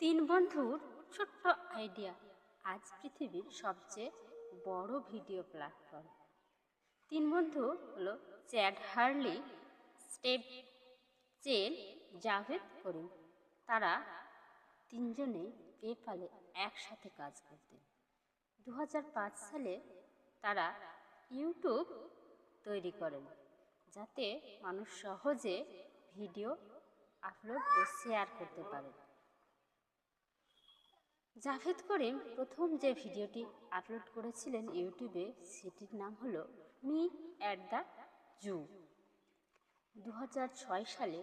তিন বন্ধুর ছোট্ট আইডিয়া আজ পৃথিবীর সবচেয়ে বড় ভিডিও প্ল্যাটফর্ম তিন বন্ধু হলো Chad Hurley Steve Chen Jawed Karim. তারা তিনজনেই পেপালে একসাথে কাজ করতেন। দু হাজার পাঁচ সালে তারা ইউটিউব তৈরি করেন, যাতে মানুষ সহজে ভিডিও আপলোড ও শেয়ার করতে পারে। জাভেদ করিম প্রথম যে ভিডিওটি আপলোড করেছিলেন ইউটিউবে, সেটির নাম হলো মি অ্যাট দ্য জু। দু হাজার ছয় সালে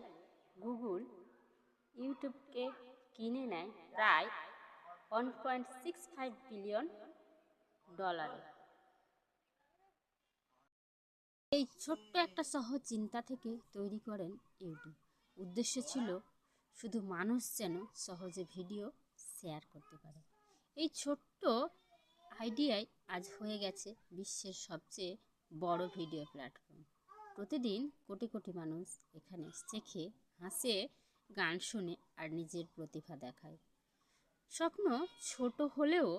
গুগল ইউটিউবকে কিনে নেয় প্রায় one point six five billion ডলারে এই ছোট্ট একটা সহজ চিন্তা থেকে তৈরি করেন ইউটিউব। উদ্দেশ্য ছিল শুধু মানুষ যেন সহজে ভিডিও শেয়ার করতে পারে। এই ছোট্ট আইডিয়াই আজ হয়ে গেছে বিশ্বের সবচেয়ে বড় ভিডিও প্ল্যাটফর্ম প্রতিদিন কোটি কোটি মানুষ এখানে শেখে হাসে, গান শুনে আর নিজের প্রতিভা দেখায়। স্বপ্ন ছোট হলেও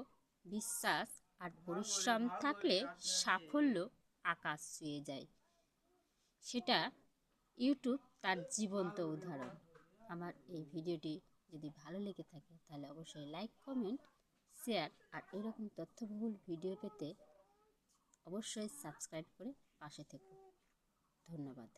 বিশ্বাস আর পরিশ্রম থাকলে সাফল্য আকাশ ছুঁয়ে যায়। সেটা ইউটিউব তার জীবন্ত উদাহরণ। আমার এই ভিডিওটি যদি ভালো লেগে থাকে, তাহলে অবশ্যই লাইক কমেন্ট শেয়ার আর এরকম তথ্যবহুল ভিডিও পেতে অবশ্যই সাবস্ক্রাইব করে পাশে থেকো। ধন্যবাদ।